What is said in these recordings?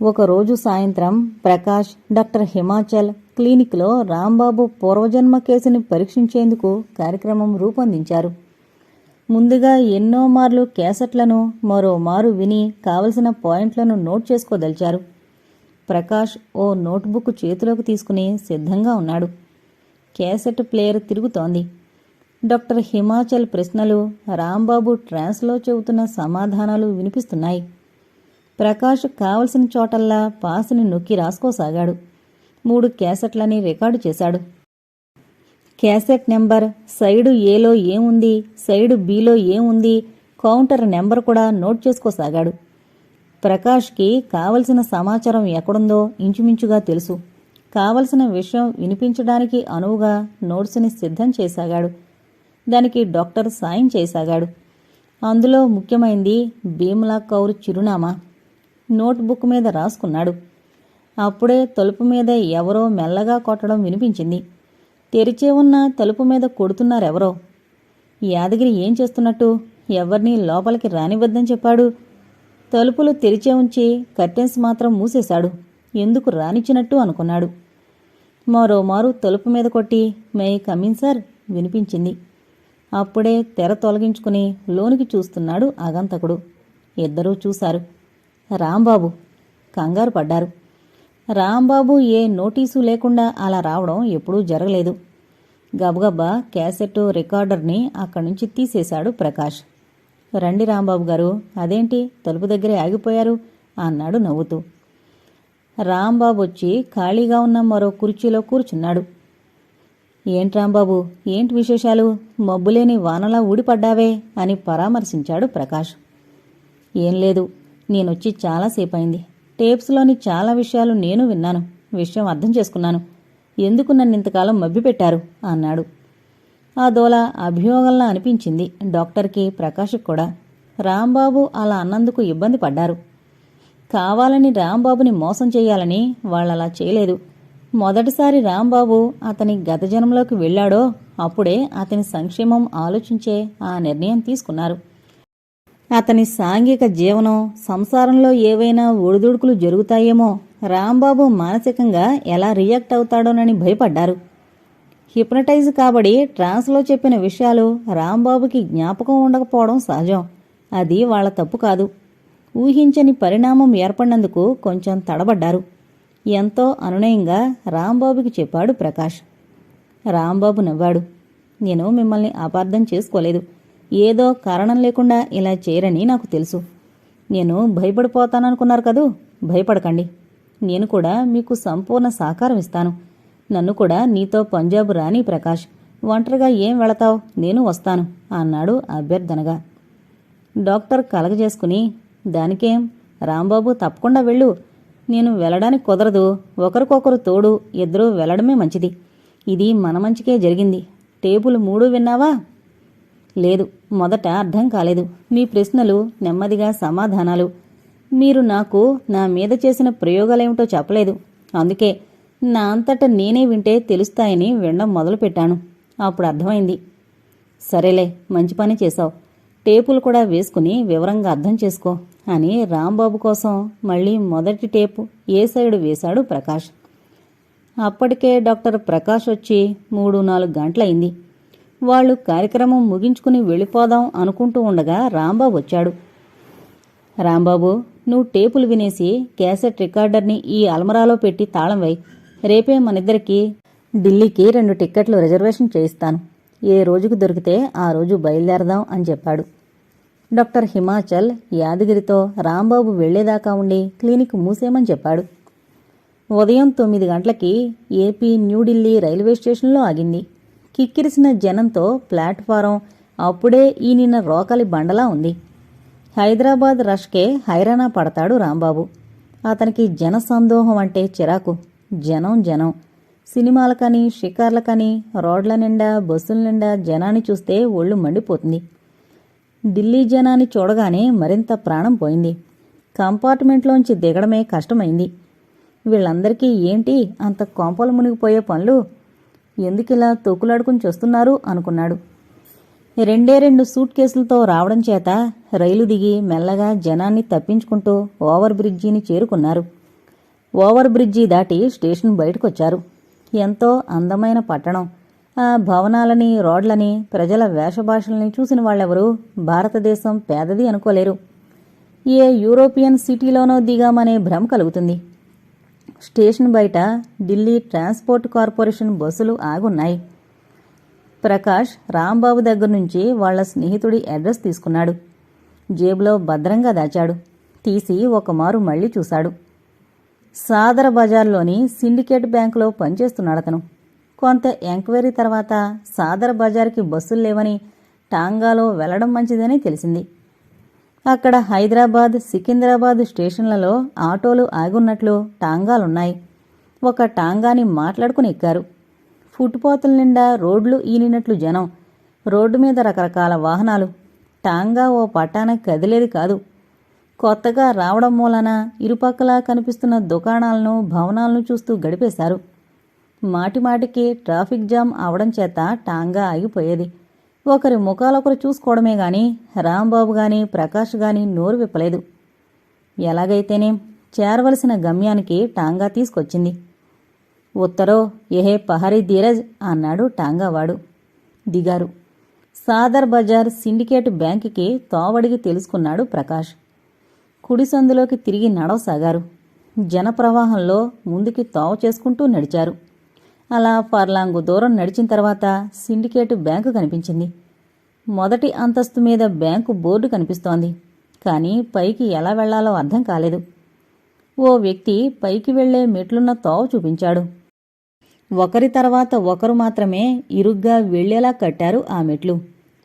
ఒకరోజు సాయంత్రం ప్రకాష్ డాక్టర్ హిమాచల్ క్లినిక్లో రాంబాబు పూర్వజన్మ కేసుని పరీక్షించేందుకు కార్యక్రమం రూపొందించారు. ముందుగా ఎన్నో మార్లు క్యాసెట్లను మరో మారు విని కావలసిన పాయింట్లను నోట్ చేసుకోదలిచారు. ప్రకాష్ ఓ నోట్బుక్ చేతిలోకి తీసుకుని సిద్ధంగా ఉన్నాడు. క్యాసెట్ ప్లేయర్ తిరుగుతోంది. డాక్టర్ హిమాచల్ ప్రశ్నలు రాంబాబు ట్రాన్స్లో చెబుతున్న సమాధానాలు వినిపిస్తున్నాయి. ప్రకాష్ కావలసిన చోటల్లా పాసుని నొక్కి రాసుకోసాగాడు. మూడు క్యాసెట్లని రికార్డు చేశాడు. క్యాసెట్ నెంబర్ సైడు ఏలో ఏముంది సైడు బీలో ఏముంది కౌంటర్ నెంబర్ కూడా నోట్ చేసుకోసాగాడు. ప్రకాష్కి కావలసిన సమాచారం ఎక్కడుందో ఇంచుమించుగా తెలుసు. కావలసిన విషయం వినిపించడానికి అనువుగా నోట్స్ని సిద్ధం చేసాగాడు. దానికి డాక్టర్ సాయం చేసాగాడు. అందులో ముఖ్యమైంది భీమలా కౌర్ చిరునామా. నోట్బుక్ మీద రాసుకున్నాడు. అప్పుడే తలుపు మీద ఎవరో మెల్లగా కొట్టడం వినిపించింది. తెరిచే ఉన్న తలుపు మీద కొడుతున్నారెవరో? యాదగిరి ఏం చేస్తున్నట్టు? ఎవరినీ లోపలికి రానివ్వద్దని చెప్పాడు. తలుపులు తెరిచే ఉంచి కర్టెన్స్ మాత్రం మూసేశాడు. ఎందుకు రానిచ్చినట్టు అనుకున్నాడు. మరోమారు తలుపు మీద కొట్టి మే కమిన్ సార్ వినిపించింది. అప్పుడే తెర తొలగించుకుని లోనికి చూస్తున్నాడు ఆగంతకుడు. ఇద్దరూ చూశారు. రాంబాబు కంగారు పడ్డారు. రాంబాబు ఏ నోటీసు లేకుండా అలా రావడం ఎప్పుడూ జరగలేదు. గబగబా క్యాసెట్ రికార్డర్ని అక్కడి నుంచి తీసేశాడు ప్రకాష్. రండి రాంబాబు గారు అదేంటి తలుపు దగ్గరే ఆగిపోయారు అన్నాడు నవ్వుతూ. రాంబాబు వచ్చి ఖాళీగా ఉన్న మరో కుర్చీలో కూర్చున్నాడు. ఏంటి రాంబాబు ఏంటి విశేషాలు? మబ్బులేని వానలా ఊడిపడ్డావే అని పరామర్శించాడు ప్రకాష్. ఏం లేదు నేనొచ్చి చాలాసేపు అయింది టేప్స్లోని చాలా విషయాలు నేను విన్నాను. విషయం అర్థం చేసుకున్నాను. ఎందుకు నన్ను ఇంతకాలం మభ్యపెట్టారు? అన్నాడు. ఆ దోల అభియోగంలా అనిపించింది డాక్టర్కి ప్రకాష్కి కూడా. రాంబాబు అలా అన్నందుకు ఇబ్బంది పడ్డారు. కావాలని రాంబాబుని మోసం చేయాలని వాళ్ళలా చేయలేదు. మొదటిసారి రాంబాబు అతని గత జన్మలోకి వెళ్ళాడో అప్పుడే అతని సంక్షేమం ఆలోచించే ఆ నిర్ణయం తీసుకున్నారు. అతని సాంఘిక జీవనం సంసారంలో ఏవైనా ఒడిదుడుకులు జరుగుతాయేమో రాంబాబు మానసికంగా ఎలా రియాక్ట్ అవుతాడోనని భయపడ్డారు. హిప్నటైజ్ కాబడి ట్రాన్స్లో చెప్పిన విషయాలు రాంబాబుకి జ్ఞాపకం ఉండకపోవడం సహజం. అది వాళ్ళ తప్పు కాదు. ఊహించని పరిణామం ఏర్పడినందుకు కొంచెం తడబడ్డారు. ఎంతో అనునయంగా రాంబాబుకి చెప్పాడు ప్రకాష్. రాంబాబు నవ్వాడు. నేను మిమ్మల్ని అపార్థం చేసుకోలేదు. ఏదో కారణం లేకుండా ఇలా చేయరని నాకు తెలుసు. నేను భయపడిపోతాననుకున్నారు కదూ? భయపడకండి. నేను కూడా మీకు సంపూర్ణ సహకారం ఇస్తాను. నన్ను కూడా నీతో పంజాబ్ రాని ప్రకాష్ ఒంటరిగా ఏం వెళతావు? నేను వస్తాను అన్నాడు అభ్యర్థనగా. డాక్టర్ కలగజేసుకుని దానికేం? రాంబాబు తప్పకుండా వెళ్ళు. నేను వెళ్ళడానికి కుదరదు. ఒకరికొకరు తోడు ఇద్దరూ వెళ్ళడమే మంచిది. ఇది మన మంచికే జరిగింది. టేబుల్ మూడు విన్నావా? లేదు. మొదట అర్థం కాలేదు. మీ ప్రశ్నలు నెమ్మదిగా సమాధానాలు. మీరు నాకు నా మీద చేసిన ప్రయోగాలేమిటో చెప్పలేదు. అందుకే నా అంతట నేనే వింటే తెలుస్తాయని వినడం మొదలుపెట్టాను. అప్పుడు అర్థమైంది. సరేలే మంచి పని చేశావు. టేపులు కూడా వేసుకుని వివరంగా అర్థం చేసుకో అని రాంబాబు కోసం మళ్ళీ మొదటి టేపు ఏ సైడు వేశాడు ప్రకాష్. అప్పటికే డాక్టర్ ప్రకాష్ వచ్చి మూడు నాలుగు గంటలయింది. వాళ్ళు కార్యక్రమం ముగించుకుని వెళ్ళిపోదాం అనుకుంటూ ఉండగా రాంబాబు వచ్చాడు. రాంబాబు నువ్వు టేపులు వినేసి క్యాసెట్ రికార్డర్ని ఈ అల్మరాలో పెట్టి తాళం వై రేపే మనిద్దరికి ఢిల్లీకి రెండు టిక్కెట్లు రిజర్వేషన్ చేయిస్తాను. ఏ రోజుకు దొరికితే ఆ రోజు బయలుదేరదాం అని చెప్పాడు. డాక్టర్ హిమాచల్ యాదగిరితో రాంబాబు వెళ్ళేదాకా ఉండి క్లినిక్ మూసేయమని చెప్పాడు. ఉదయం తొమ్మిది గంటలకి ఏపీ న్యూఢిల్లీ రైల్వే స్టేషన్లో ఆగింది. కిక్కిరిసిన జనంతో ప్లాట్ఫారం అప్పుడే ఈనిన రోకలి బండలా ఉంది. హైదరాబాద్ రష్కే హైరానా పడతాడు రాంబాబు. అతనికి జన సందోహం అంటే చిరాకు. జనం జనం. సినిమాలకని షికార్లకని రోడ్ల నిండా బస్సుల నిండా జనాన్ని చూస్తే ఒళ్ళు మండిపోతుంది. ఢిల్లీ జనాన్ని చూడగానే మరింత ప్రాణం పోయింది. కంపార్ట్మెంట్లోంచి దిగడమే కష్టమైంది. వీళ్ళందరికీ ఏంటి అంత కొంపలు మునిగిపోయే పనులు? ఎందుకిలా తోకులాడుకుని చూస్తున్నారు? అనుకున్నాడు. రెండే రెండు సూట్ కేసులతో రావడం చేత రైలు దిగి మెల్లగా జనాన్ని తప్పించుకుంటూ ఓవర్ బ్రిడ్జిని చేరుకున్నారు. ఓవర్ బ్రిడ్జి దాటి స్టేషన్ బయటకొచ్చారు. ఎంతో అందమైన పట్టణం. ఆ భవనాలని రోడ్లని ప్రజల వేషభాషల్ని చూసిన వాళ్ళెవరూ భారతదేశం పేదది అనుకోలేరు. ఏ యూరోపియన్ సిటీలోనో దిగామనే భ్రమ కలుగుతుంది. స్టేషన్ బయట ఢిల్లీ ట్రాన్స్పోర్ట్ కార్పొరేషన్ బస్సులు ఆగున్నాయి. ప్రకాష్ రాంబాబు దగ్గర నుంచి వాళ్ళ స్నేహితుడి అడ్రస్ తీసుకున్నాడు. జేబులో భద్రంగా దాచాడు. తీసి ఒకమారు మళ్ళీ చూశాడు. సాదర బజార్లోని సిండికేట్ బ్యాంకులో పనిచేస్తున్నాడు అతను. కొంత ఎంక్వైరీ తర్వాత సాదర బజార్కి బస్సులు లేవని టాంగాలో వెళ్ళడం మంచిదని తెలిసింది. అక్కడ హైదరాబాద్ సికింద్రాబాద్ స్టేషన్లలో ఆటోలు ఆగున్నట్లు టాంగాలున్నాయి. ఒక టాంగాని మాట్లాడుకుని ఎక్కారు ఫుట్పాతుల నిండా రోడ్లు ఈనినట్లు జనం. రోడ్డు మీద రకరకాల వాహనాలు. టాంగా ఓ పట్టాన కదిలేది కాదు. కొత్తగా రావడం మూలన ఇరుపక్కలా కనిపిస్తున్న దుకాణాలను భవనాలను చూస్తూ గడిపేశారు. మాటిమాటికి ట్రాఫిక్ జామ్ అవడం చేత టాంగా ఆగిపోయేది. ఒకరి ముఖాలొకరు చూసుకోవడమే గాని రాంబాబు గాని ప్రకాష్ గాని నోరు విప్పలేదు. ఎలాగైతేనేం చేరవలసిన గమ్యానికి టాంగా తీసుకొచ్చింది. ఉత్తరో ఎహే పహరీ ధీరజ్ అన్నాడు టాంగావాడు. దిగారు. సాదర్ బజార్ సిండికేట్ బ్యాంకుకి తోవడిగి తెలుసుకున్నాడు ప్రకాష్. కుడిసందులోకి తిరిగి నడవసాగారు. జనప్రవాహంలో ముందుకి తోవ చేసుకుంటూ నడిచారు. అలా పర్లాంగు దూరం నడిచిన తర్వాత సిండికేట్ బ్యాంకు కనిపించింది. మొదటి అంతస్తు మీద బ్యాంకు బోర్డు కనిపిస్తోంది. కానీ పైకి ఎలా వెళ్ళాలో అర్థం కాలేదు. ఓ వ్యక్తి పైకి వెళ్ళే మెట్లున్న తోవ చూపించాడు. ఒకరి తర్వాత ఒకరు మాత్రమే ఇరుగ్గా వెళ్ళేలా కట్టారు ఆ మెట్లు.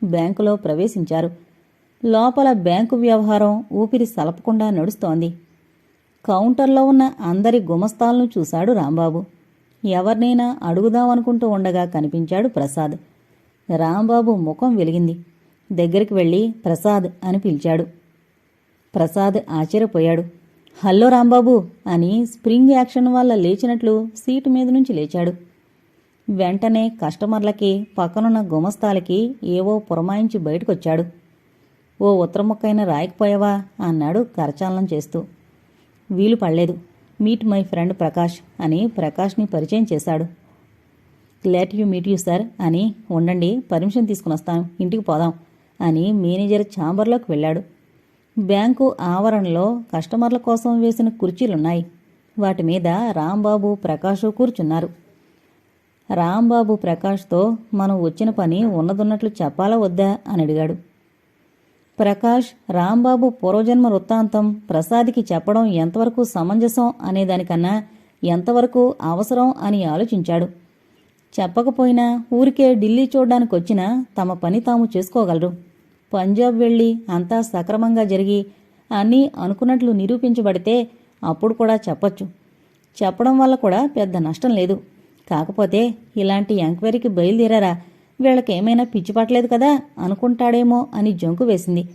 బ్యాంకులో ప్రవేశించారు. లోపల బ్యాంకు వ్యవహారం ఊపిరి సలపకుండా నడుస్తోంది. కౌంటర్లో ఉన్న అందరి గుమస్తాలను చూశాడు రాంబాబు. ఎవరినైనా అడుగుదామనుకుంటూ ఉండగా కనిపించాడు ప్రసాద్. రాంబాబు ముఖం వెలిగింది. దగ్గరికి వెళ్ళి ప్రసాద్ అని పిలిచాడు. ప్రసాద్ ఆశ్చర్యపోయాడు. హలో రాంబాబు అని స్ప్రింగ్ యాక్షన్ వల్ల లేచినట్లు సీటు మీద నుంచి లేచాడు. వెంటనే కస్టమర్లకి పక్కనున్న గుమస్తాలకి ఏవో పురమాయించి బయటకొచ్చాడు. ఓ ఉత్తరముక్కైన రాయకపోయావా అన్నాడు కరచాలనం చేస్తూ. వీలు పడలేదు. మీట్ మై ఫ్రెండ్ ప్రకాష్ అని ప్రకాష్ని పరిచయం చేశాడు. Glad you meet you sir అని ఉండండి పర్మిషన్ తీసుకుని వస్తాను ఇంటికి పోదాం అని మేనేజర్ ఛాంబర్లోకి వెళ్ళాడు. బ్యాంకు ఆవరణలో కస్టమర్ల కోసం వేసిన కుర్చీలున్నాయి. వాటి మీద రాంబాబు ప్రకాష్ కూర్చున్నారు. రాంబాబు ప్రకాష్తో మనం వచ్చిన పని ఉన్నదున్నట్లు చెప్పాలా వద్దా అని అడిగాడు. ప్రకాష్ రాంబాబు పూర్వజన్మ వృత్తాంతం ప్రసాద్కి చెప్పడం ఎంతవరకు సమంజసం అనేదానికన్నా ఎంతవరకు అవసరం అని ఆలోచించాడు. చెప్పకపోయినా ఊరికే ఢిల్లీ చూడ్డానికి వచ్చినా తమ పని తాము చేసుకోగలరు. పంజాబ్ వెళ్ళి అంతా సక్రమంగా జరిగి అన్నీ అనుకున్నట్లు నిరూపించబడితే అప్పుడు కూడా చెప్పొచ్చు. చెప్పడం వల్ల కూడా పెద్ద నష్టం లేదు. కాకపోతే ఇలాంటి ఎంక్వైరీకి బయలుదేరారా? వీళ్ళకేమైనా పిచ్చి పట్టలేదు కదా అనుకుంటాడేమో అని జంకు వేసింది.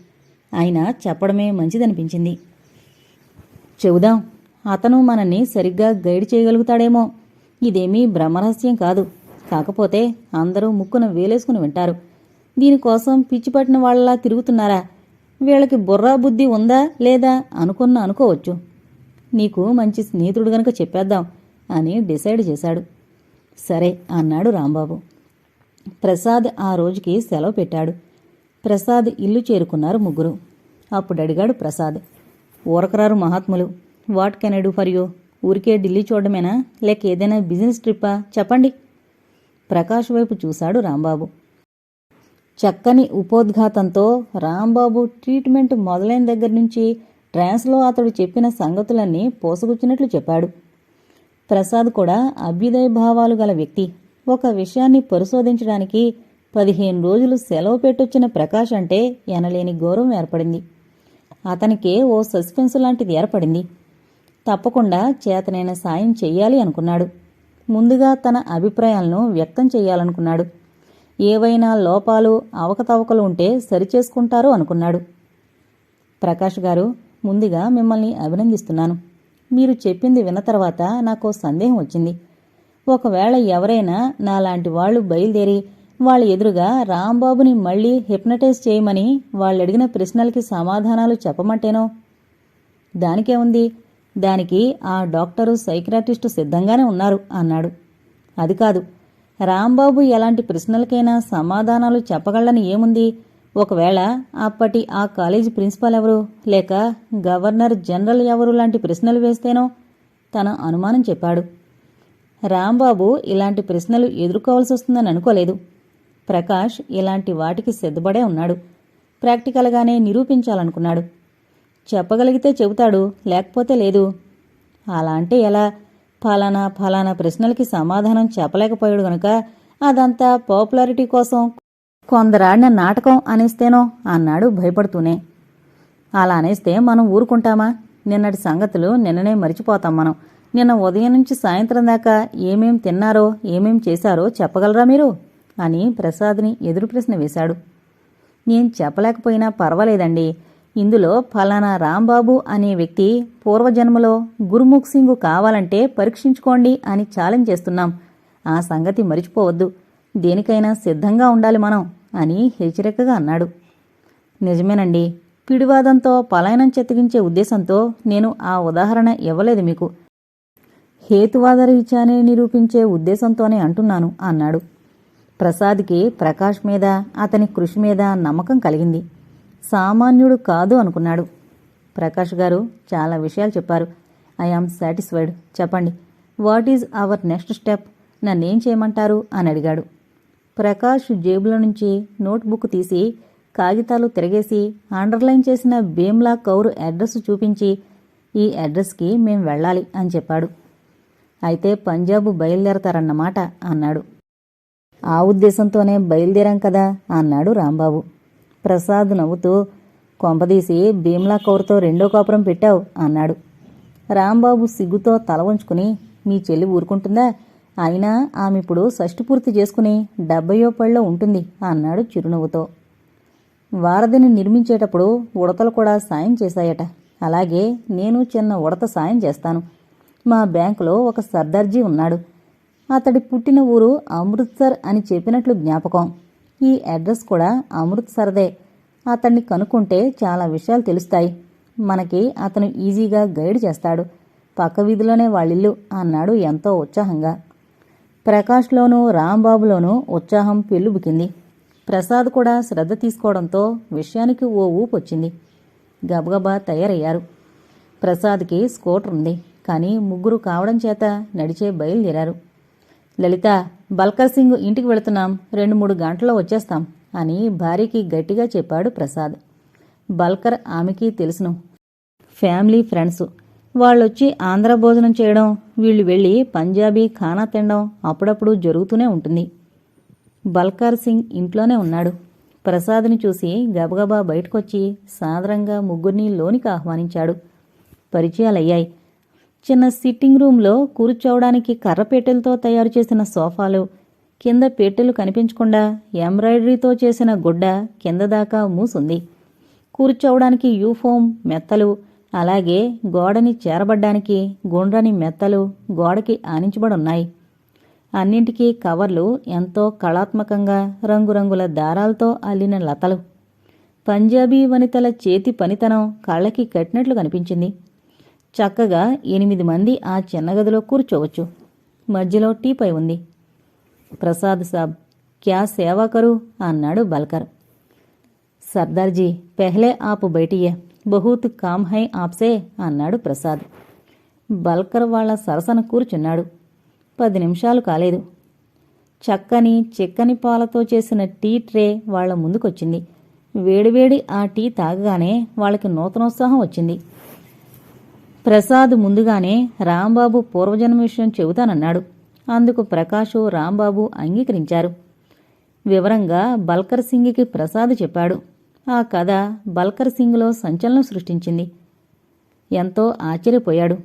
అయినా చెప్పడమే మంచిదనిపించింది. చెబుదాం అతను మనల్ని సరిగ్గా గైడ్ చేయగలుగుతాడేమో. ఇదేమీ బ్రహ్మరహస్యం కాదు. కాకపోతే అందరూ ముక్కున వేలేసుకుని వింటారు. దీనికోసం పిచ్చి పట్టిన వాళ్ళలా తిరుగుతున్నారా? వీళ్ళకి బుర్రా బుద్ధి ఉందా లేదా అనుకున్న అనుకోవచ్చు. నీకు మంచి స్నేహితుడు గనక చెప్పేద్దాం అని డిసైడ్ చేశాడు. సరే అన్నాడు రాంబాబు. ప్రసాద్ ఆ రోజుకి సెలవు పెట్టాడు. ప్రసాద్ ఇల్లు చేరుకున్నారు ముగ్గురు. అప్పుడు అడిగాడు ప్రసాద్ ఊరకరారు మహాత్ములు what can I do for you? ఊరికే ఢిల్లీ చూడడమేనా? లేక ఏదైనా బిజినెస్ ట్రిప్పా? చెప్పండి. ప్రకాష్ వైపు చూశాడు రాంబాబు. చక్కని ఉపోద్ఘాతంతో రాంబాబు ట్రీట్మెంట్ మొదలైన దగ్గర నుంచి ట్రాన్స్లో అతడు చెప్పిన సంగతులన్నీ పోసగుచ్చినట్లు చెప్పాడు. ప్రసాద్ కూడా అభ్యుదయ భావాలు గల వ్యక్తి. ఒక విషయాన్ని పరిశోధించడానికి పదిహేను రోజులు సెలవు పెట్టొచ్చిన ప్రకాష్ అంటే ఎనలేని గౌరవం ఏర్పడింది. అతనికే ఓ సస్పెన్స్ లాంటిది ఏర్పడింది. తప్పకుండా చేతనైన సాయం చెయ్యాలి అనుకున్నాడు. ముందుగా తన అభిప్రాయాలను వ్యక్తం చేయాలనుకున్నాడు ఏవైనా లోపాలు అవకతవకలు ఉంటే సరిచేసుకుంటారు అనుకున్నాడు. ప్రకాష్ గారు ముందుగా మిమ్మల్ని అభినందిస్తున్నాను. మీరు చెప్పింది విన్న తర్వాత నాకు సందేహం వచ్చింది. ఒకవేళ ఎవరైనా నాలాంటి వాళ్ళు బయలుదేరి వాళ్ళ ఎదురుగా రాంబాబుని మళ్ళీ హిప్నటైజ్ చేయమని వాళ్ళు అడిగిన ప్రశ్నలకి సమాధానాలు చెప్పమంటేనో? దానికే ఉంది. దానికి ఆ డాక్టరు సైక్రాటిస్టు సిద్ధంగానే ఉన్నారు అన్నాడు. అది కాదు. రాంబాబు ఎలాంటి ప్రశ్నలకైనా సమాధానాలు చెప్పగలని ఏముంది? ఒకవేళ అప్పటి ఆ కాలేజీ ప్రిన్సిపాల్ ఎవరు? లేక గవర్నర్ జనరల్ ఎవరు లాంటి ప్రశ్నలు వేస్తేనో? తన అనుమానం చెప్పాడు. రాంబాబు ఇలాంటి ప్రశ్నలు ఎదుర్కోవాల్సి వస్తుందని అనుకోలేదు. ప్రకాష్ ఇలాంటి వాటికి సిద్ధపడే ఉన్నాడు. ప్రాక్టికల్గానే నిరూపించాలనుకున్నాడు. చెప్పగలిగితే చెబుతాడు లేకపోతే లేదు. అలా అంటే ఎలా? ఫలానా ఫలానా ప్రశ్నలకి సమాధానం చెప్పలేకపోయాడు గనుక అదంతా పాపులారిటీ కోసం కొందరాడిన నాటకం అనేస్తేనో అన్నాడు భయపడుతూనే. అలా అనేస్తే మనం ఊరుకుంటామా? నిన్నటి సంగతులు నిన్ననే మరిచిపోతాం మనం. నిన్న ఉదయం నుంచి సాయంత్రం దాకా ఏమేం తిన్నారో ఏమేం చేశారో చెప్పగలరా మీరు? అని ప్రసాద్ని ఎదురు ప్రశ్న వేశాడు. నేను చెప్పలేకపోయినా పర్వాలేదండి. ఇందులో ఫలానా రాంబాబు అనే వ్యక్తి పూర్వజన్మలో గురుముఖ్ సింగ్ కావాలంటే పరీక్షించుకోండి అని ఛాలెంజ్ చేస్తున్నాం. ఆ సంగతి మరిచిపోవద్దు. దేనికైనా సిద్ధంగా ఉండాలి మనం అని హెచ్చరికగా అన్నాడు. నిజమేనండి. పిడివాదంతో పలాయనం చెత్తగించే ఉద్దేశంతో నేను ఆ ఉదాహరణ ఇవ్వలేదు మీకు. హేతువాదరీత్యానే నిరూపించే ఉద్దేశంతోనే అంటున్నాను అన్నాడు. ప్రసాద్కి ప్రకాష్ మీద అతని కృషి మీద నమ్మకం కలిగింది. సామాన్యుడు కాదు అనుకున్నాడు. ప్రకాష్ గారు చాలా విషయాలు చెప్పారు. I am satisfied. చెప్పండి what is our next step? నన్నేం చేయమంటారు? అని అడిగాడు. ప్రకాష్ జేబులో నుంచి నోట్బుక్ తీసి కాగితాలు తిరగేసి అండర్లైన్ చేసిన భీమ్లా కౌర్ అడ్రస్ చూపించి ఈ అడ్రస్కి మేం వెళ్ళాలి అని చెప్పాడు. అయితే పంజాబ్ బయలుదేరతారన్నమాట అన్నాడు. ఆ ఉద్దేశంతోనే బయలుదేరాం కదా అన్నాడు రాంబాబు. ప్రసాద్ నవ్వుతూ కొంపదీసి భీమ్లా కౌర్తో రెండో కాపురం పెట్టావు అన్నాడు. రాంబాబు సిగ్గుతో తల వంచుకుని మీ చెల్లి ఊరుకుంటుందా? అయినా ఆమె ఇప్పుడు షష్టి పూర్తి చేసుకుని డెబ్బయో పళ్ళలో ఉంటుంది అన్నాడు చిరునవ్వుతో. వారధిని నిర్మించేటప్పుడు ఉడతలు కూడా సాయం చేశాయట. అలాగే నేను చిన్న ఉడత సాయం చేస్తాను. మా బ్యాంకులో ఒక సర్దార్జీ ఉన్నాడు. అతడి పుట్టిన ఊరు అమృత్సర్ అని చెప్పినట్లు జ్ఞాపకం. ఈ అడ్రస్ కూడా అమృత్సర్దే. అతన్ని కనుక్కుంటే చాలా విషయాలు తెలుస్తాయి. మనకి అతను ఈజీగా గైడ్ చేస్తాడు. పక్క వీధిలోనే వాళ్ళిల్లు అన్నాడు ఎంతో ఉత్సాహంగా. ప్రకాష్లోనూ రాంబాబులోనూ ఉత్సాహం పెళ్ళుబుకింది ప్రసాద్ కూడా శ్రద్ధ తీసుకోవడంతో విషయానికి ఓ ఊపు వచ్చింది గబగబా తయారయ్యారు. ప్రసాద్కి స్కూటర్ ఉంది. కానీ ముగ్గురు కావడం చేత నడిచే బయలుదేరారు. లలిత బల్కర్ సింగ్ ఇంటికి వెళుతున్నాం రెండు మూడు గంటల్లో వచ్చేస్తాం అని భార్యకి గట్టిగా చెప్పాడు ప్రసాద్. బల్కర్ ఆమెకి తెలుసును. Family friends. వాళ్ళొచ్చి ఆంధ్ర భోజనం చేయడం వీళ్ళు వెళ్ళి పంజాబీ ఖానా తినడం అప్పుడప్పుడు జరుగుతూనే ఉంటుంది. బల్కార్ సింగ్ ఇంట్లోనే ఉన్నాడు. ప్రసాద్ని చూసి గబగబా బయటకొచ్చి సాదరంగా ముగ్గురిని లోనికి ఆహ్వానించాడు. పరిచయాలయ్యాయి. చిన్న సిట్టింగ్ రూమ్లో కూర్చోవడానికి కర్రపేటలతో తయారు చేసిన సోఫాలు కింద పెట్టెలు కనిపించకుండా ఎంబ్రాయిడరీతో చేసిన గుడ్డ కింద దాకా మూసుంది. కూర్చోవడానికి యూఫోమ్ మెత్తలు అలాగే గోడని చేరబడ్డానికి గుండ్రని మెత్తలు గోడకి ఆనించబడున్నాయి. అన్నింటికీ కవర్లు ఎంతో కళాత్మకంగా రంగురంగుల దారాలతో అల్లిన లతలు. పంజాబీ వనితల చేతి పనితనం కళ్ళకి కట్టినట్లు కనిపించింది. చక్కగా ఎనిమిది మంది ఆ చిన్న గదిలో కూర్చోవచ్చు. మధ్యలో టీపై ఉంది. ప్రసాద్ సాబ్ క్యా సేవా కరు? అన్నాడు బల్కర్. సర్దార్జీ పెహ్లే ఆపు బయటియే. బహూత్ కామ్ హై ఆప్సే అన్నాడు ప్రసాద్. బల్కర్ వాళ్ళ సరసన కూర్చున్నాడు. పది నిమిషాలు కాలేదు. చక్కని చిక్కని పాలతో చేసిన టీ ట్రే వాళ్ళ ముందుకొచ్చింది. వేడివేడి ఆ టీ తాగగానే వాళ్ళకి నూతనోత్సాహం వచ్చింది. ప్రసాద్ ముందుగానే రాంబాబు పూర్వజన్మ విషయం చెబుతానన్నాడు. అందుకు ప్రకాషు రాంబాబు అంగీకరించారు. వివరంగా బల్కర్ సింగ్కి ప్రసాద్ చెప్పాడు. ఆ కథ బల్కర్ సింగ్లో సంచలనం సృష్టించింది. ఎంతో ఆశ్చర్యపోయాడు.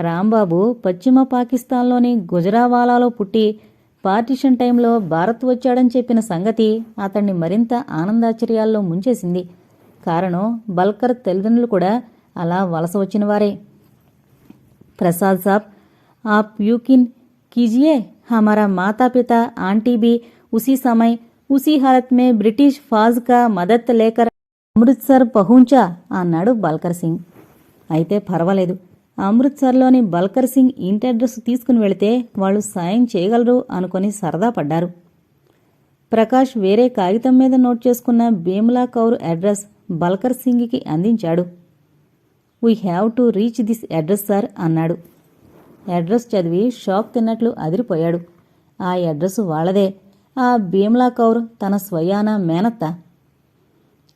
రాంబాబు పశ్చిమ పాకిస్తాన్లోని గుజరావాలాలో పుట్టి పార్టిషన్ టైంలో భారత్ వచ్చాడని చెప్పిన సంగతి అతన్ని మరింత ఆనందాశ్చర్యాల్లో ముంచేసింది. కారణం బల్కర్ తల్లిదండ్రులు కూడా అలా వలస వచ్చినవారే. प्रसाद साहब आप यकीन कीजिए हमारा माता पिता आंटी भी उसी समय उसी हालत में ब्रिटिश फौज का मदद लेकर అమృత్సర్ పహుంచా అన్నాడు బల్కర్ సింగ్ అయితే పర్వాలేదు అమృత్సర్లోని బల్కర్ సింగ్ ఇంటి అడ్రస్ తీసుకుని వెళితే వాళ్ళు సాయం చేయగలరు అనుకొని సరదా పడ్డారు ప్రకాష్ వేరే కాగితం మీద నోట్ చేసుకున్న భీమ్లా కౌర్ అడ్రస్ బల్కర్ సింగ్కి అందించాడు We have to reach this address sir అన్నాడు. అడ్రస్ చదివి షాక్ తిన్నట్లు అదిరిపోయాడు. ఆ అడ్రస్ వాళ్ళదే. ఆ భీమ్లా కౌర్ తన స్వయాన మేనత్త.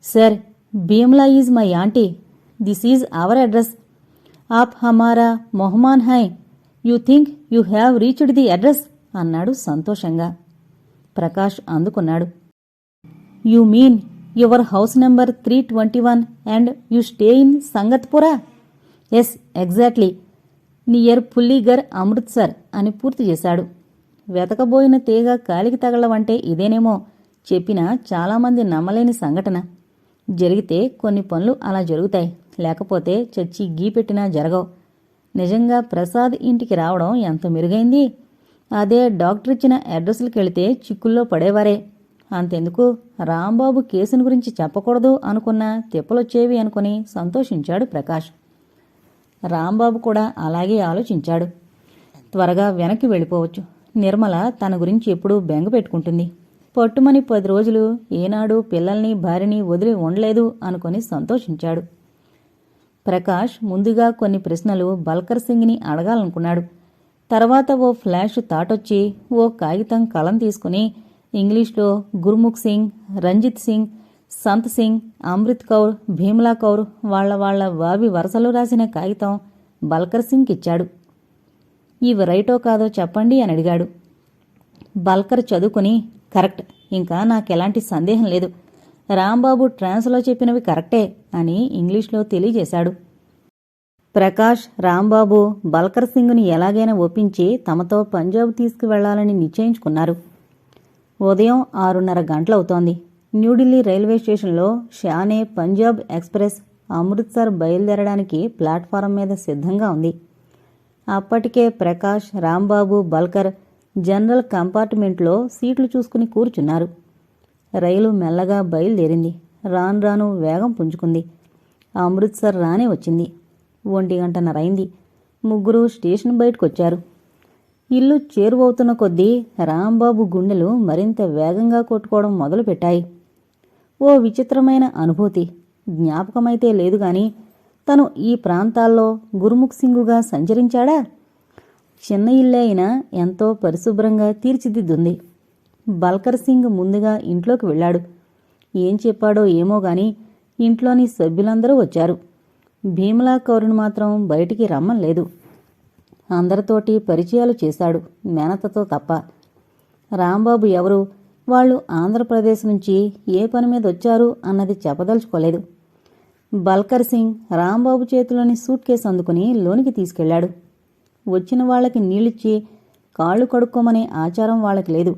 Sir Bhimla is my aunty this is our address ఆప్ హమారా మొహమాన్ high you think you have reached the address అన్నాడు సంతోషంగా. ప్రకాష్ అందుకున్నాడు. You mean your house number three twenty one and you stay in Sangatpura yes exactly near Putlighar Amritsar అని పూర్తి చేశాడు. వెతకబోయిన తీగ కాలికి తగలవంటే ఇదేనేమో చెప్పినా చాలామంది నమ్మలేని సంఘటన. జరిగితే కొన్ని పనులు అలా జరుగుతాయి. లేకపోతే చచ్చి గీపెట్టినా జరగవు. నిజంగా ప్రసాద్ ఇంటికి రావడం ఎంత మెరుగైంది? అదే డాక్టర్ ఇచ్చిన అడ్రస్లకు వెళితే చిక్కుల్లో పడేవారే. అంతెందుకు? రాంబాబు కేసుని గురించి చెప్పకూడదు అనుకున్న తిప్పలొచ్చేవి అనుకుని సంతోషించాడు ప్రకాష్. రాంబాబు కూడా అలాగే ఆలోచించాడు. త్వరగా వెనక్కి వెళ్ళిపోవచ్చు. నిర్మల తన గురించి ఎప్పుడూ బెంగ పెట్టుకుంటుంది. పట్టుమని పది రోజులు ఏనాడు పిల్లల్ని భార్యని వదిలి ఉండలేదు అనుకుని సంతోషించాడు. ప్రకాష్ ముందుగా కొన్ని ప్రశ్నలు బల్కర్ సింగ్ని అడగాలనుకున్నాడు. తర్వాత ఓ ఫ్లాష్ తాటొచ్చి ఓ కాగితం కలం తీసుకుని ఇంగ్లీష్లో గుర్ముఖ్ సింగ్ రంజిత్ సింగ్ సంత్ సింగ్ అమృత్ కౌర్ భీమ్లా కౌర్ వాళ్ళ వాళ్ళ వావి వరసలు రాసిన కాగితం బల్కర్ సింగ్కి ఇచ్చాడు. ఇవి రైటో కాదో చెప్పండి అని అడిగాడు. బల్కర్ చదువుకుని కరెక్ట్ ఇంకా నాకెలాంటి సందేహం లేదు. రాంబాబు ట్రాన్స్లో చెప్పినవి కరెక్టే అని ఇంగ్లీష్లో తెలియజేశాడు. ప్రకాష్ రాంబాబు బల్కర్ సింగ్ను ఎలాగైనా ఒప్పించి తమతో పంజాబ్ తీసుకువెళ్ళాలని నిశ్చయించుకున్నారు. ఉదయం ఆరున్నర గంటలవుతోంది. న్యూఢిల్లీ రైల్వే స్టేషన్లో షానే పంజాబ్ ఎక్స్ప్రెస్ అమృత్సర్ బయలుదేరడానికి ప్లాట్ఫారం మీద సిద్ధంగా ఉంది. అప్పటికే ప్రకాష్ రాంబాబు బల్కర్ జనరల్ కంపార్ట్మెంట్లో సీట్లు చూసుకుని కూర్చున్నారు. రైలు మెల్లగా బయలుదేరింది. రాను రాను వేగం పుంజుకుంది. అమృత్సర్ రానే వచ్చింది. ఒంటి గంటన్నరైంది ముగ్గురు స్టేషన్ బయటకొచ్చారు. ఇల్లు చేరువవుతున్న కొద్దీ రాంబాబు గుండెలు మరింత వేగంగా కొట్టుకోవడం మొదలుపెట్టాయి. ఓ విచిత్రమైన అనుభూతి. జ్ఞాపకమైతే లేదు గాని తను ఈ ప్రాంతాల్లో గురుముఖ్ సింగుగా సంచరించాడా? చిన్న ఇల్లే అయినా ఎంతో పరిశుభ్రంగా తీర్చిదిద్దుంది. బల్కర్ సింగ్ ముందుగా ఇంట్లోకి వెళ్ళాడు. ఏం చెప్పాడో ఏమో గాని ఇంట్లోని సభ్యులందరూ వచ్చారు. భీమలా కౌరుని మాత్రం బయటికి రమ్మలేదు అందరితోటి పరిచయాలు చేశాడు మేనతతో తప్ప. రాంబాబు ఎవరు? వాళ్ళు ఆంధ్రప్రదేశ్ నుంచి ఏ పని మీద వచ్చారు అన్నది చెప్పదలుచుకోలేదు. బల్కర్ సింగ్ రాంబాబు చేతిలోని సూట్ కేసు అందుకుని లోనికి తీసుకెళ్ళాడు. వచ్చిన వాళ్ళకి నీళ్ళిచ్చి కాళ్ళు కడుక్కోమనే ఆచారం వాళ్ళకి లేదు.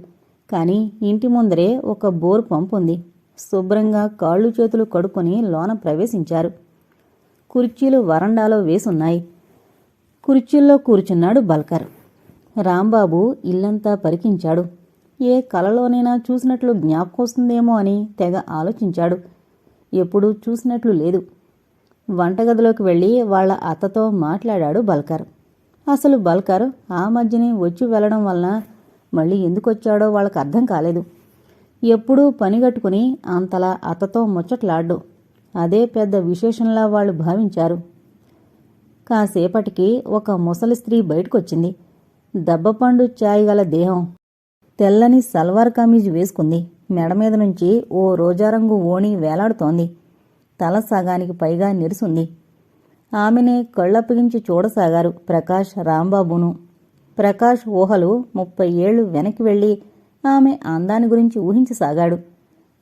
కానీ ఇంటి ముందరే ఒక బోర్ పంపు ఉంది. శుభ్రంగా కాళ్ళు చేతులు కడుక్కొని లోన ప్రవేశించారు. కుర్చీలు వరండాలో వేసున్నాయి. కుర్చీల్లో కూర్చున్నాడు బల్కర్. రాంబాబు ఇల్లంతా పరికించాడు. ఏ కలలోనైనా చూసినట్లు జ్ఞాపకొస్తుందేమో అని తెగ ఆలోచించాడు. ఎప్పుడూ చూసినట్లు లేదు. వంటగదిలోకి వెళ్ళి వాళ్ళ అత్తతో మాట్లాడాడు బల్కర్. అసలు బల్కర్ ఆ మధ్యనే వచ్చి వెళ్ళడం వలన మళ్ళీ ఎందుకొచ్చాడో వాళ్ళకి అర్థం కాలేదు. ఎప్పుడూ పనిగట్టుకుని అంతలా అత్తతో ముచ్చట్లాడ్డు. అదే పెద్ద విశేషంలా వాళ్ళు భావించారు. కాసేపటికి ఒక ముసలి స్త్రీ బయటకొచ్చింది. దెబ్బపండు చాయ్ గల దేహం. తెల్లని సల్వార్ కమీజ్ వేసుకుంది. మెడ మీద నుంచి ఓ రోజారంగు ఓణి వేలాడుతోంది. తల సగానికి పైగా నిరుసుంది. ఆమెనే కళ్ళప్పగించి చూడసాగారు ప్రకాష్ రాంబాబును. ప్రకాష్ ఊహలు ముప్పై ఏళ్ళు వెనక్కి వెళ్ళి ఆమె అందాన్ని గురించి ఊహించసాగాడు.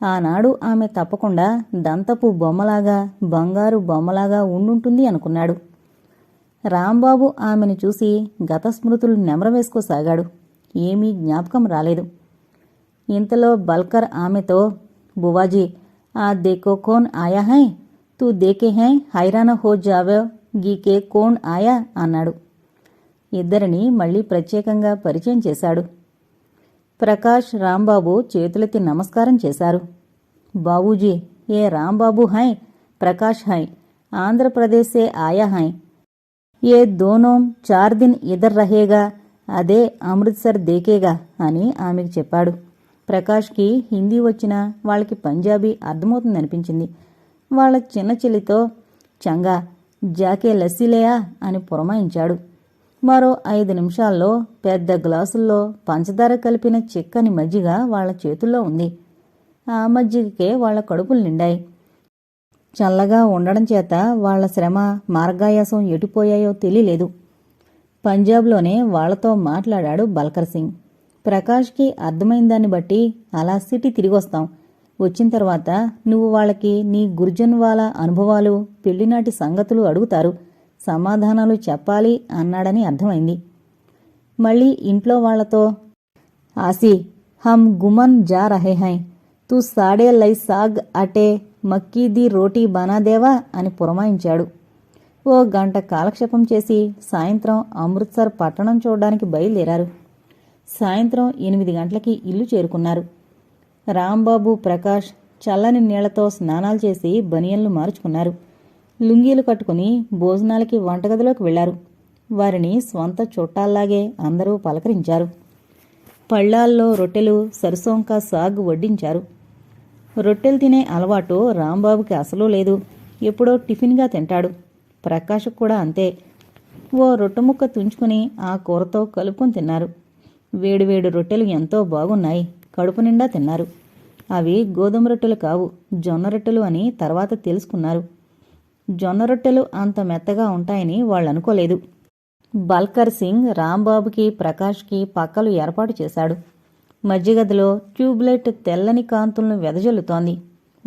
ఆనాడు ఆమె తప్పకుండా దంతపు బొమ్మలాగా బంగారు బొమ్మలాగా ఉండుంటుంది అనుకున్నాడు. రాంబాబు ఆమెను చూసి గత స్మృతులు నెమరవేసుకోసాగాడు. ఏమీ జ్ఞాపకం రాలేదు. ఇంతలో బల్కర్ ఆమెతో బువాజీ ఆ దేకో కోన్ ఆయా హై? తూ దేకే హై? హైరాణ హో జావో? గీకే కోన్ ఆయా? అన్నాడు. ఇద్దరిని మళ్ళీ ప్రత్యేకంగా పరిచయం చేశాడు. ప్రకాష్ రాంబాబు చేతులెత్తి నమస్కారం చేశారు. బాబూజీ ఏ రాంబాబు హై? ప్రకాష్ హై? ఆంధ్రప్రదేశ్ ఆయా హై? ఏ దోనోం చార్ దిన్ ఇదర్ రహేగా అదే అమృత్సర్ దేకేగా అని ఆమెకు చెప్పాడు. ప్రకాష్కి హిందీ వచ్చినా వాళ్ళకి పంజాబీ అర్థమవుతుందనిపించింది. వాళ్ళ చిన్న చెల్లితో చంగా జాకే లస్సీలేయా? అని పురమాయించాడు. మరో ఐదు నిమిషాల్లో పెద్ద గ్లాసుల్లో పంచదార కలిపిన చిక్కని మజ్జిగ వాళ్ళ చేతుల్లో ఉంది. ఆ మజ్జిగకే వాళ్ళ కడుపులు నిండాయి. చల్లగా ఉండడం చేత వాళ్ళ శ్రమ మార్గాయాసం ఎటుపోయాయో తెలియలేదు. పంజాబ్లోనే వాళ్ళతో మాట్లాడాడు బల్కర్ సింగ్. ప్రకాష్కి అర్థమైన దాన్ని బట్టి అలా సిటీ తిరిగొస్తాం. వచ్చిన తర్వాత నువ్వు వాళ్ళకి నీ గుర్జన్ వాళ్ళ అనుభవాలు పెళ్ళినాటి సంగతులు అడుగుతారు. సమాధానాలు చెప్పాలి అన్నాడని అర్థమైంది. మళ్ళీ ఇంట్లో వాళ్ళతో ఆసి హమ్ గుమన్ జా రహే హై తూ సాడే లై సాగ్ అటే మక్కీ ది రోటీ బనాదేవా అని పురమాయించాడు. ఓ గంట కాలక్షేపం చేసి సాయంత్రం అమృత్సర్ పట్టణం చూడడానికి బయలుదేరారు. సాయంత్రం ఎనిమిది గంటలకి ఇల్లు చేరుకున్నారు. రాంబాబు ప్రకాష్ చల్లని నీళ్ళతో స్నానాలు చేసి బనియన్లు మార్చుకున్నారు. లుంగీలు కట్టుకుని భోజనాలకి వంటగదిలోకి వెళ్ళారు. వారిని స్వంత చుట్టాల్లాగే అందరూ పలకరించారు. పళ్ళాల్లో రొట్టెలు సరసోంకా సాగు వడ్డించారు. రొట్టెలు తినే అలవాటు రాంబాబుకి అసలు లేదు. ఎప్పుడో టిఫిన్గా తింటాడు. ప్రకాష్ కూడా అంతే. ఓ రొట్టె ముక్క తుంచుకుని ఆ కూరతో కలుపుకొని తిన్నారు. వేడివేడి రొట్టెలు ఎంతో బాగున్నాయి. కడుపు నిండా తిన్నారు. అవి గోధుమ రొట్టెలు కావు జొన్న రొట్టెలు అని తర్వాత తెలుసుకున్నారు. జొన్న రొట్టెలు అంత మెత్తగా ఉంటాయని వాళ్ళు అనుకోలేదు. బల్కర్ సింగ్ రాంబాబుకి ప్రకాష్కి పక్కలు ఏర్పాటు చేశాడు. మధ్యగదిలో ట్యూబ్లైట్ తెల్లని కాంతులను వెదజల్లుతోంది.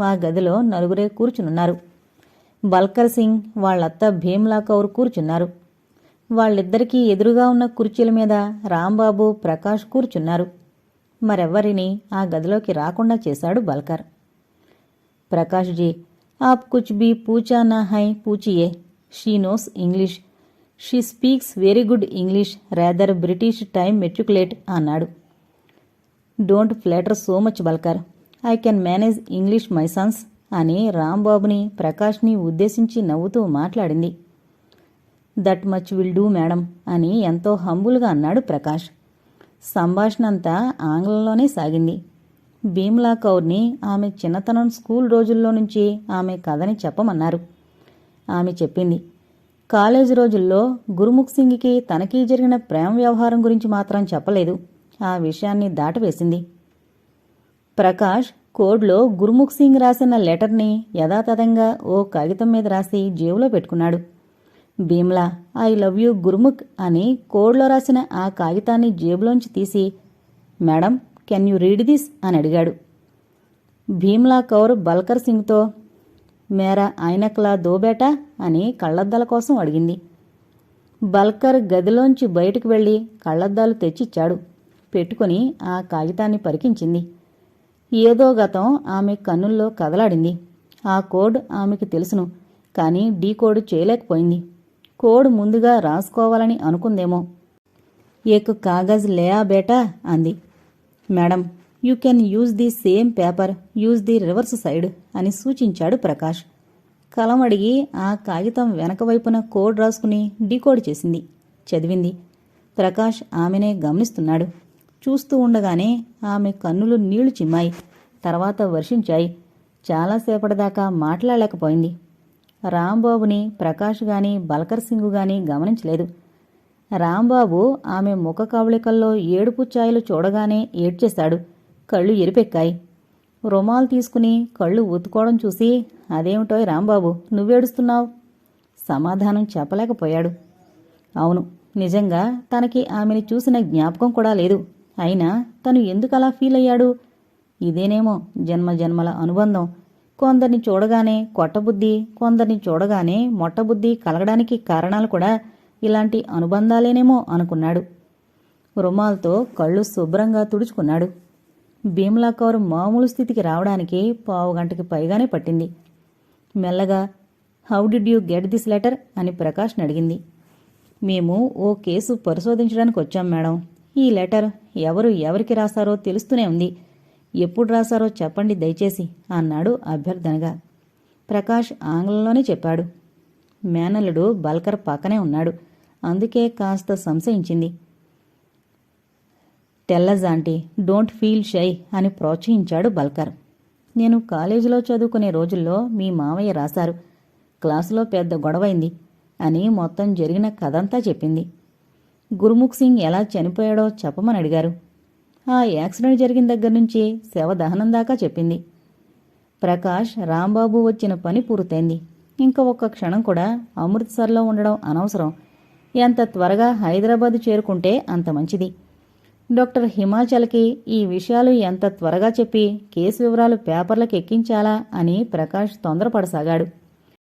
ఆ గదిలో నలుగురే కూర్చునున్నారు. బల్కర్ సింగ్ వాళ్ళత్త భీమ్లా కౌర్ కూర్చున్నారు. వాళ్ళిద్దరికీ ఎదురుగా ఉన్న కుర్చీల మీద రాంబాబు ప్రకాష్ కూర్చున్నారు. మరెవ్వరిని ఆ గదిలోకి రాకుండా చేశాడు బల్కర్. ప్రకాష్ జీ ఆప్ కుచ్ బి పూచా నా హై పూచియే. She knows English. She speaks very good English. Rather British time matriculate అన్నాడు. Don't flatter so much Balkar I can manage English my sons అని రాంబాబుని ప్రకాష్ని ఉద్దేశించి నవ్వుతూ మాట్లాడింది. That much will do madam అని ఎంతో హంబుల్గా అన్నాడు ప్రకాష్. సంభాషణ అంతా ఆంగ్లంలోనే సాగింది. భీమ్లా కౌర్ని ఆమె చిన్నతనం స్కూల్ రోజుల్లో నుంచి ఆమె కథని చెప్పమన్నారు. ఆమె చెప్పింది కాలేజీ రోజుల్లో గురుముఖ్ సింగ్కి తనకీ జరిగిన ప్రేమ వ్యవహారం గురించి మాత్రం చెప్పలేదు. ఆ విషయాన్ని దాటవేసింది. ప్రకాష్ కోడ్లో గురుముఖ్ సింగ్ రాసిన లెటర్ని యథాతథంగా ఓ కాగితం మీద రాసి జేబులో పెట్టుకున్నాడు. Bhimla I love you Gurmukh అని కోడ్లో రాసిన ఆ కాగితాన్ని జేబులోంచి తీసి madam can you read this? అని అడిగాడు. భీమ్లా కౌర్ బల్కర్ సింగ్తో మేరా ఆయనక్లా దోబేటా అని కళ్ళద్దాల కోసం అడిగింది. బల్కర్ గదిలోంచి బయటకు వెళ్ళి కళ్ళద్దాలు తెచ్చిచ్చాడు. పెట్టుకుని ఆ కాగితాన్ని పరికించింది. ఏదో గతం ఆమె కన్నుల్లో కదలాడింది. ఆ కోడ్ ఆమెకు తెలుసును కానీ డీ కోడ్ చేయలేకపోయింది. కోడ్ ముందుగా రాసుకోవాలని అనుకుందేమో. ఏక్ కాగజ్ లేయా బేటా అంది. Madam you can use the same paper use the reverse side అని సూచించాడు ప్రకాష్. కలం అడిగి ఆ కాగితం వెనక వైపున కోడ్ రాసుకుని డీకోడ్ చేసింది చదివింది. ప్రకాష్ ఆమెనే గమనిస్తున్నాడు. చూస్తూ ఉండగానే ఆమె కన్నులు నీళ్ళు చిమ్మాయి. తర్వాత వర్షించాయి. చాలాసేపటిదాకా మాట్లాడలేకపోయింది. రాంబాబుని ప్రకాష్ గాని బల్కర్ సింగ్ గాని గమనించలేదు. రాంబాబు ఆమె ముఖ కవళికల్లో ఏడుపు ఛాయలు చూడగానే ఏడ్చేశాడు. కళ్ళు ఎరిపెక్కాయి. రుమాలు తీసుకుని కళ్ళు ఉతుకోవడం చూసి అదేమిటోయ్ రాంబాబు నువ్వేడుస్తున్నావు? సమాధానం చెప్పలేకపోయాడు. అవును నిజంగా తనకి ఆమెని చూసిన జ్ఞాపకం కూడా లేదు. అయినా తను ఎందుకలా ఫీల్ అయ్యాడు ఇదేనేమో జన్మ జన్మల అనుబంధం. కొందరిని చూడగానే కొట్టబుద్ధి కొందరిని చూడగానే మొట్టబుద్ధి కలగడానికి కారణాలు కూడా ఇలాంటి అనుబంధాలేనేమో అనుకున్నాడు. రుమాల్తో కళ్ళు శుభ్రంగా తుడుచుకున్నాడు. భీమ్లా కౌర్ మామూలు స్థితికి రావడానికి పావు గంటకి పైగానే పట్టింది. మెల్లగా how did you get this letter? అని ప్రకాష్ని అడిగింది. మేము ఓ కేసు పరిశోధించడానికి వచ్చాం మేడం. ఈ లెటర్ ఎవరు ఎవరికి రాశారో తెలుస్తూనే ఉంది. ఎప్పుడు రాశారో చెప్పండి దయచేసి అన్నాడు అభ్యర్థనగా. ప్రకాష్ ఆంగ్లంలోనే చెప్పాడు. మేనల్లుడు బల్కర్ పక్కనే ఉన్నాడు. అందుకే కాస్త సంశయించింది. Tell us don't feel shy అని ప్రోత్సహించాడు బల్కర్. నేను కాలేజీలో చదువుకునే రోజుల్లో మీ మామయ్య రాశారు. క్లాసులో పెద్ద గొడవైంది అని మొత్తం జరిగిన కథంతా చెప్పింది. గురుముఖ్ సింగ్ ఎలా చనిపోయాడో చెప్పమని అడిగారు. ఆ యాక్సిడెంట్ జరిగిన దగ్గర నుంచి శవ దహనం దాకా చెప్పింది. ప్రకాష్ రాంబాబు వచ్చిన పని పూర్తయింది. ఇంకా ఒక్క క్షణం కూడా అమృత్సర్లో ఉండడం అనవసరం. ఎంత త్వరగా హైదరాబాద్ చేరుకుంటే అంత మంచిది. డాక్టర్ హిమాచల్కి ఈ విషయాలు ఎంత త్వరగా చెప్పి కేసు వివరాలు పేపర్లకు ఎక్కించాలా అని ప్రకాష్ తొందరపడసాగాడు.